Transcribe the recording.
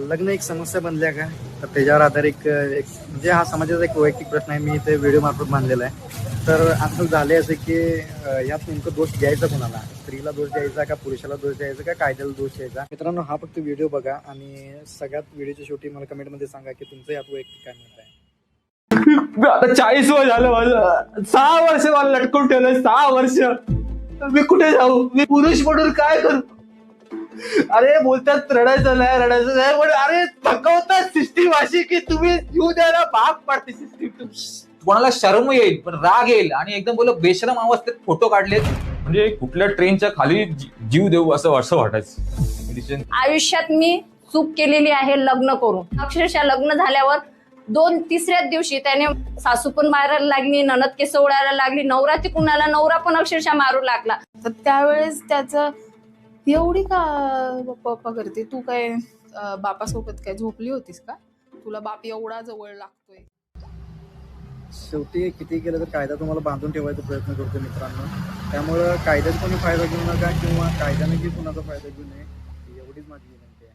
लग्न एक समस्या बनल्या का? तर त्याच्यावर आधारित एक म्हणजे हा समाजाचा एक वैयक्तिक प्रश्न आहे. मी ते व्हिडिओ मार्फत मानलेला आहे. तर असं झाले असं की यात नेमकं दोष द्यायचा कोणाला? स्त्रीला दोष द्यायचा का पुरुषाला दोष द्यायचा का कायद्याला दोष द्यायचा? मित्रांनो हा फक्त व्हिडिओ बघा आणि सगळ्यात व्हिडिओच्या शेवटी मला कमेंटमध्ये सांगा की तुमचं यात वैयक्तिक काय मत आहे. आता चाळीस वय झालं माझं. सहा वर्ष मला लटकून ठेवलं सहा वर्ष. मी कुठे जाऊ? मी पुरुष म्हणून काय करू? अरे बोलतात रडायचं नाही रडायचं नाही पण अरे थकवतात सिस्टीम अशी की तुम्ही जीव द्यायला भाग पाडते सिस्टीम कोणाला शरम येईल पण राग येईल. आणि एकदम बोल बेशरम अवस्थेत फोटो काढलेत. म्हणजे कुठल्या ट्रेनच्या खाली जी- जीव देऊ असं असं वाटायचं. आयुष्यात मी चूक केलेली आहे लग्न करून. अक्षरशः लग्न झाल्यावर दोन तिसऱ्याच दिवशी त्याने सासू पण मारायला लागली ननद केस उडायला लागली नवरा ती कुणाला नवरा पण अक्षरशः मारू लागला. तर त्यावेळेस त्याचं एवढी का पप्पा करते? तू काय बापासोबत काय झोपली होतीस का? तुला बाप एवढा जवळ लागतोय. शेवटी किती केलं तर कायदा तुम्हाला बांधून ठेवायचा प्रयत्न करतो मित्रांनो. त्यामुळं कायद्यात कोणी फायदा घेऊ नका किंवा कायद्याने की कुणाचा फायदा घेऊ नये एवढीच माझी विनंती आहे.